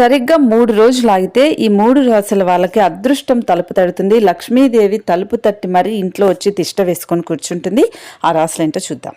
సరిగ్గా మూడు రోజులు ఆగితే ఈ మూడు రాసుల వాళ్ళకి అదృష్టం తలుపు తడుతుంది. లక్ష్మీదేవి తలుపు తట్టి మరీ ఇంట్లో వచ్చి తిష్ట వేసుకొని కూర్చుంటుంది. ఆ రాసులు ఏంటో చూద్దాం.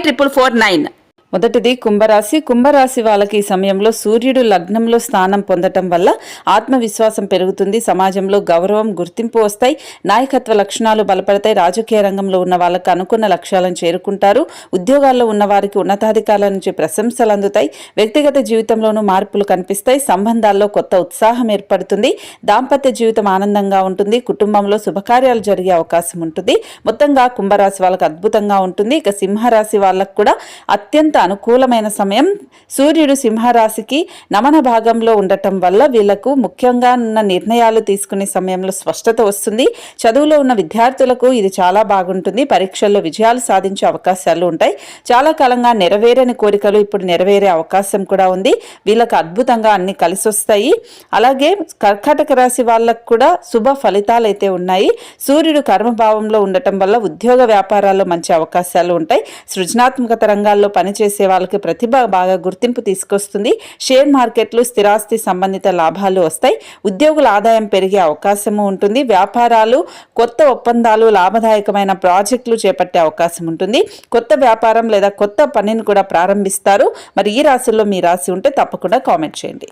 triple four nine మొదటిది కుంభరాశి. కుంభరాశి వాళ్ళకి ఈ సమయంలో సూర్యుడు లగ్నంలో స్థానం పొందటం వల్ల ఆత్మవిశ్వాసం పెరుగుతుంది. సమాజంలో గౌరవం గుర్తింపు వస్తాయి. నాయకత్వ లక్షణాలు బలపడతాయి. రాజకీయ రంగంలో ఉన్న వాళ్ళకు అనుకున్న లక్ష్యాలను చేరుకుంటారు. ఉద్యోగాల్లో ఉన్న వారికి ఉన్నతాధికారుల నుంచి ప్రశంసలు అందుతాయి. వ్యక్తిగత జీవితంలోనూ మార్పులు కనిపిస్తాయి. సంబంధాల్లో కొత్త ఉత్సాహం ఏర్పడుతుంది. దాంపత్య జీవితం ఆనందంగా ఉంటుంది. కుటుంబంలో శుభకార్యాలు జరిగే అవకాశం ఉంటుంది. మొత్తంగా కుంభరాశి వాళ్ళకి అద్భుతంగా ఉంటుంది. ఇక సింహరాశి వాళ్ళకు కూడా అత్యంత అనుకూలమైన సమయం. సూర్యుడు సింహరాశికి నమన భాగంలో ఉండటం వల్ల వీళ్ళకు ముఖ్యంగా ఉన్న నిర్ణయాలు తీసుకునే సమయంలో స్పష్టత వస్తుంది. చదువులో ఉన్న విద్యార్థులకు ఇది చాలా బాగుంటుంది. పరీక్షల్లో విజయాలు సాధించే అవకాశాలు ఉంటాయి. చాలా కాలంగా నెరవేరని కోరికలు ఇప్పుడు నెరవేరే అవకాశం కూడా ఉంది. వీళ్ళకు అద్భుతంగా అన్ని కలిసి వస్తాయి అలాగే కర్కాటక రాశి వాళ్ళకు కూడా శుభ ఫలితాలు అయితే ఉన్నాయి. సూర్యుడు కర్మభావంలో ఉండటం వల్ల ఉద్యోగ వ్యాపారాల్లో మంచి అవకాశాలు ఉంటాయి. సృజనాత్మకత రంగాల్లో పనిచేసే వాళ్ళకి ప్రతిభ బాగా గుర్తింపు తీసుకొస్తుంది. షేర్ మార్కెట్లు స్థిరాస్తి సంబంధిత లాభాలు వస్తాయి. ఉద్యోగుల ఆదాయం పెరిగే అవకాశము ఉంటుంది. వ్యాపారాలు కొత్త ఒప్పందాలు లాభదాయకమైన ప్రాజెక్టులు చేపట్టే అవకాశం ఉంటుంది. కొత్త వ్యాపారం లేదా కొత్త పనిని కూడా ప్రారంభిస్తారు. మరి ఈ రాశుల్లో మీ రాశి ఉంటే తప్పకుండా కామెంట్ చేయండి.